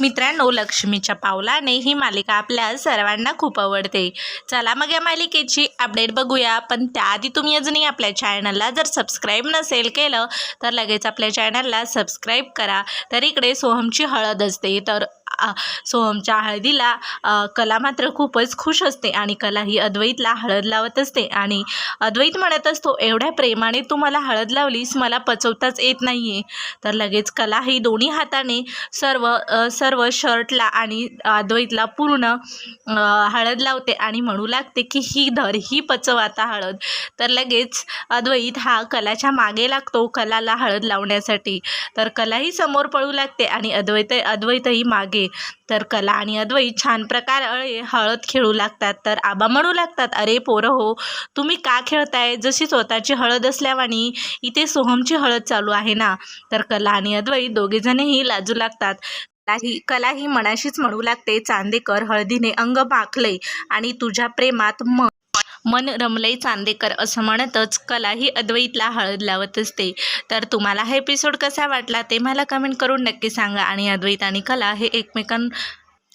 मित्रांनो लक्ष्मीच्या पावलाने ही मालिका आपल्या सर्वांना खूप आवडते. चला मग या मालिकेची अपडेट बघूया. पण त्याआधी तुम्ही अजूनही आपल्या चॅनलला जर सबस्क्राईब नसेल केलं तर लगेच आपल्या चॅनलला सबस्क्राईब करा. तर इकडे सोहमची हळद असते. तर सोहमच्या हळदीला कला मात्र खूपच खुश असते आणि कला ही अद्वैतला हळद लावत असते. आणि अद्वैत म्हणत असतो एवढ्या प्रेमाने तू मला हळद लावलीस मला पचवताच येत नाही आहे तर लगेच कला ही दोन्ही हाताने सर्व सर्व शर्टला आणि अद्वैतला पूर्ण हळद लावते आणि म्हणू लागते की ही धर ही पचव आता हळद. तर लगेच अद्वैत हा कलाच्या मागे लागतो कलाला हळद लावण्यासाठी. तर कलाही समोर पळू लागते आणि अद्वैत अद्वैतही मागे तर कला आणि अद्वैत छान प्रकारे हळद खेळू लागतात तर आबा म्हणू लागतात अरे पोरं हो तुम्ही का खेळताय? जशी स्वतःची हळद असल्यावानी इथे सोहमची हळद चालू आहे ना? तर कला आणि अद्वैत दोघेजणही लाजू लागतात. कलाही कला ही मनाशीच म्हणू लागते चांदेकर हळदीने अंग माखलंय आणि तुझ्या प्रेमात मन मन रमलंय चांदेकर असं म्हणतच कला ही अद्वैतला हळद लावत असते. तर तुम्हाला हा एपिसोड कसा वाटला ते मला कमेंट करून नक्की सांगा आणि अद्वैत आणि कला हे एकमेकां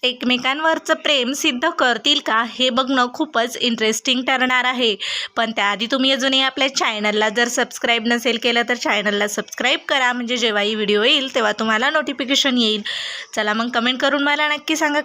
एकमेकांवरचं प्रेम सिद्ध करतील का हे बघणं खूपच इंटरेस्टिंग ठरणार आहे. पण त्याआधी तुम्ही अजूनही आपल्या चॅनलला जर सबस्क्राईब नसेल केलं तर चॅनलला सबस्क्राईब करा. म्हणजे जेव्हाही व्हिडिओ येईल तेव्हा तुम्हाला नोटिफिकेशन येईल. चला मग कमेंट करून मला नक्की सांगा